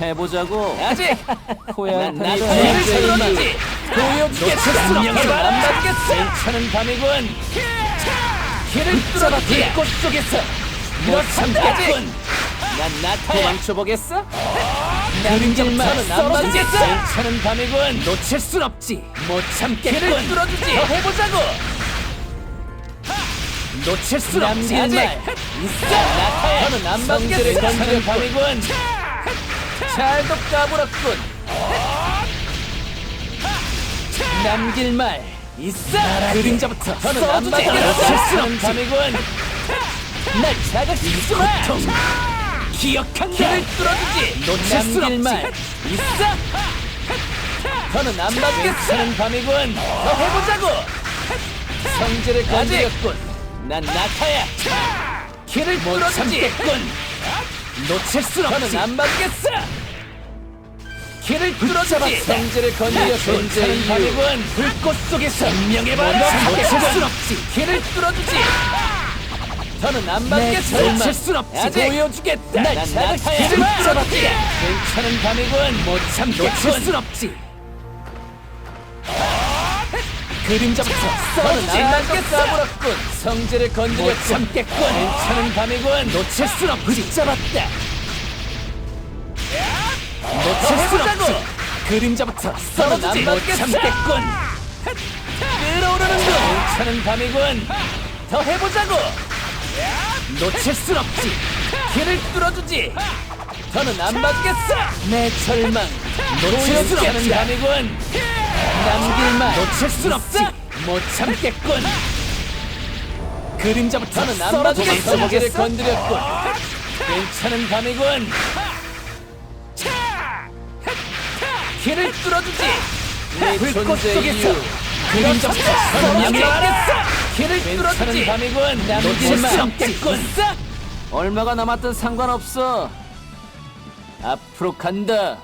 해보자고. 아직. 난 탄도 나타나를 현재의 끌어내지 보여주겠어 안 받겠어. 괜찮은 밤이군. 길을 뚫어놓지 꽃 속에서. 못 참겠군. 난 나타야. 도망쳐보겠어? 그림자만 안 받겠어. 괜찮은 밤이군. 놓칠 순 없지. 못 참겠군. 길을 뚫어주지. 더 해보자고. 놓칠 순 없지. 아직. 있어. 나타야. 너는 안 받겠어. 괜찮은 밤이군 잘도 까불었군 남길 말 있어. 그림자부터 더는 안 실수는 밤이군 날 자극시키지 마. 기억한다. 길을 뚫어주지. 남길 말 있어. 더는 안 받겠어 밤이군. 더 해보자고. 성질을 건드렸군. 난 나타야. 길을 뚫어주지. 놓칠 순 없지. 더는 안 받겠어 길을 뚫어주지 성질을 건드려 존재의 밤이군 불꽃 속에서 명예받아 놓칠 순 없지. 길을 뚫어주지. 더는 안 받겠어 놓칠 순 없지. 보여주겠다. 난 나타야. 길을 뚫어주지 괜찮은 밤이군. 못 참겠군. 놓칠 순 없지. 그림자부터 더는 안 받겠어. 까불었군. 성질을 건드려 못 참겠군. 괜찮은 밤이군. 놓칠 순 없지. 잡았다 수 없지 그림자부터 썰어주지 못 참겠군. 끓어오르는군 괜찮은 밤이군. 더 해보자고. 놓칠 순 없지. 길을 뚫어주지. 더는 안 봐주겠어. 내 절망. 놓칠 수 없는 밤이군 남길만 놓칠 순 없지. 못 참겠군. 그림자부터는 안 봐주겠어. 길을 건드렸군. 괜찮은 밤이군 길을 뚫어주지. 내 불꽃 속에서 그림자부터 선명하겠어 길을 뚫어주지. 밤이군. 놓칠 수 없겠군. 얼마가 남았든 상관없어. 앞으로 간다